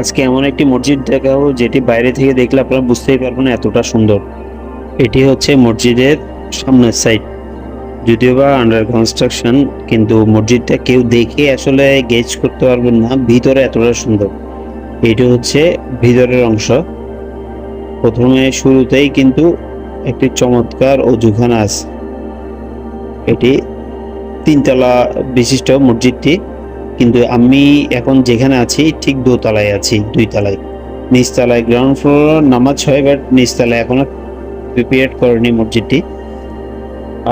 আজকে এমন একটি মসজিদ দেখাবো, যেটি বাইরে থেকে দেখলে আপনারা বুঝতেই পারবেন এতটা সুন্দর। এটি হচ্ছে মসজিদের সামনের সাইড যদিও বা আন্ডার কনস্ট্রাকশন কিন্তু মসজিদটা কেউ দেখে আসলে গেজ করতে পারবেন না, ভিতরে এতটা সুন্দর। এটি হচ্ছে ভিতরের অংশ। প্রথমে শুরুতেই কিন্তু একটি চমৎকার অজুখানা আছে। এটি তিনতলা বিশিষ্ট মসজিদটি। কিন্তু আমি এখন যেখানে আছি, ঠিক দোতলায় আছি, দুই তলায়। নিচতলায় গ্রাউন্ড ফ্লোর নামাজ হয় বাট নিচতলায় এখনও প্রিপেয়ার করেনি মসজিদটি।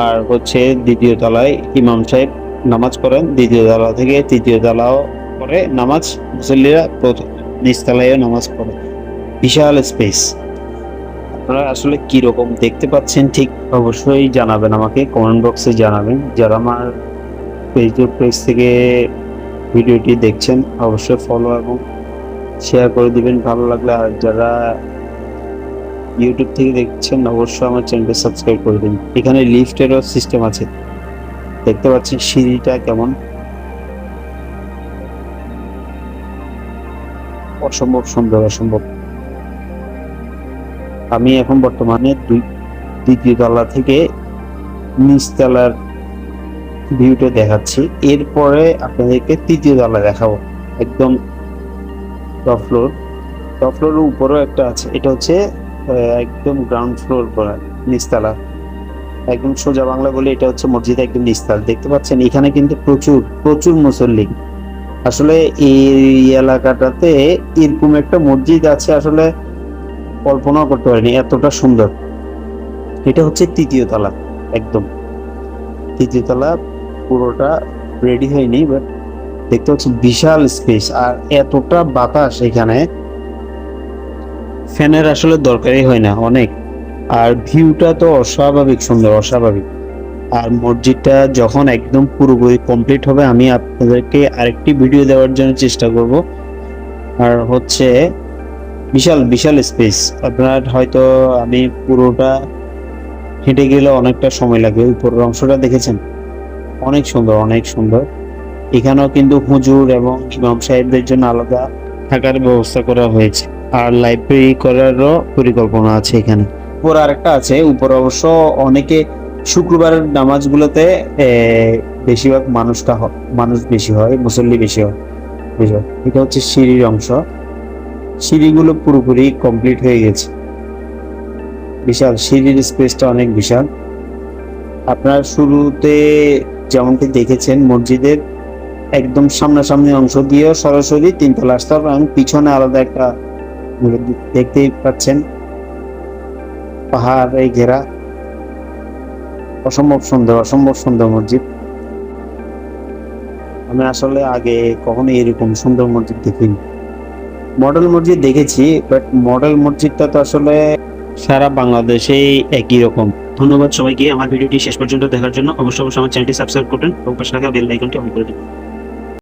আর হচ্ছে দ্বিতীয় তলায় ইমাম সাহেব নামাজ পড়েন। দ্বিতীয় তলা থেকে তৃতীয় তলাও পরে নামাজ। মুসল্লিরা প্রথম নিচতলায়ও নামাজ পড়ে। বিশাল স্পেস আপনারা আসলে কি রকম দেখতে পাচ্ছেন, ঠিক অবশ্যই জানাবেন আমাকে। কমেন্ট বক্সে জানাবেন। যারা আমার ফেসবুক পেজ থেকে ভিডিওটি দেখছেন, অবশ্যই ফলো এবং শেয়ার করে দিবেন। ভালো লাগলে আর যারা ইউটিউব থেকে দেখছেন, অবশ্যই আমার চ্যানেলটা সাবস্ক্রাইব করে দিন। এখানে লিফটেরও সিস্টেম আছে। দেখতে পাচ্ছেন সিঁড়িটা কেমন? অসম্ভব সুন্দর, অসম্ভব। আমি এখন বর্তমানে দুই, দ্বিতীয় তলা থেকে নিচতলার ভিউটা দেখাচ্ছি। এরপরে আপনাদেরকে তৃতীয় তলা দেখাবো। একদম টপ ফ্লোর টপ ফ্লোরের উপরেও একটা আছে। এটা হচ্ছে একদম গ্রাউন্ড ফ্লোর করা নিচতলা। একদম সোজা বাংলা বলে এটা হচ্ছে মসজিদ, একদম নিচতলা। দেখতে পাচ্ছেন, এখানে কিন্তু প্রচুর প্রচুর মুসল্লি। আসলে এই এলাকাটাতে এরকম একটা মসজিদ আছে, আসলে কল্পনাও করতে পারিনি, এতটা সুন্দর। এটা হচ্ছে তৃতীয় তলা, একদম। তৃতীয় তলা পুরোটা রেডি হয়নি বাট দেখতে হচ্ছে বিশাল স্পেস আর এতটা বাতাস এখানে। ফ্যানের আসলে দরকারই হয় না অনেক। আর ভিউটা তো অস্বাভাবিক সুন্দর, অস্বাভাবিক। আর মসজিদটা যখন একদম পুরোপুরি কমপ্লিট হবে, আমি আপনাদেরকে আরেকটি ভিডিও দেওয়ার জন্য চেষ্টা করব। আর হচ্ছে বিশাল বিশাল স্পেস আপনার হয়তো আমি পুরোটা হেঁটে গেলে অনেকটা সময় লাগবে। উপরের অংশটা দেখেছেন? অনেক সুন্দর অনেক সুন্দর। এখানেও কিন্তু হুজুর এবং ইমাম সাহেবদের জন্য আলাদা থাকার ব্যবস্থা করা হয়েছে। আর লাইব্রেরি করারও পরিকল্পনা আছে এখানে। উপর আরেকটা আছে, উপর অবশ্য অনেকে শুক্রবারের নামাজগুলোতে বেশিরভাগ মানুষটা মানুষ বেশি হয়, মুসল্লি বেশি হয়। বেশি হয়। এটা হচ্ছে সিঁড়ির অংশ। সিঁড়িগুলো পুরোপুরি কমপ্লিট হয়ে গেছে। বিশাল, সিঁড়ির স্পেসটা অনেক বিশাল। আপনার শুরুতে যেমনটি দেখেছেন, মসজিদের একদম সামনাসামনি অংশ দিয়েও সরাসরি তিনতলা আসতে এবং পিছনে আলাদা একটা দেখতেই পাচ্ছেন, পাহাড় ঘেরা। অসম্ভব সুন্দর অসম্ভব সুন্দর মসজিদ। আমি আসলে আগে কখনো এরকম সুন্দর মসজিদ দেখিনি। মডেল মসজিদ দেখেছি বাট মডেল মসজিদটা তো আসলে সারা বাংলাদেশেই একই রকম। ধন্যবাদ সবাইকে। আমার ভিডিওটি শেষ পর্যন্ত দেখার জন্য অবশ্যই অবশ্যই আমার চ্যানেলটি সাবস্ক্রাইব করবেন এবং পাশে থাকা বেল আইকনটি অন করে দিন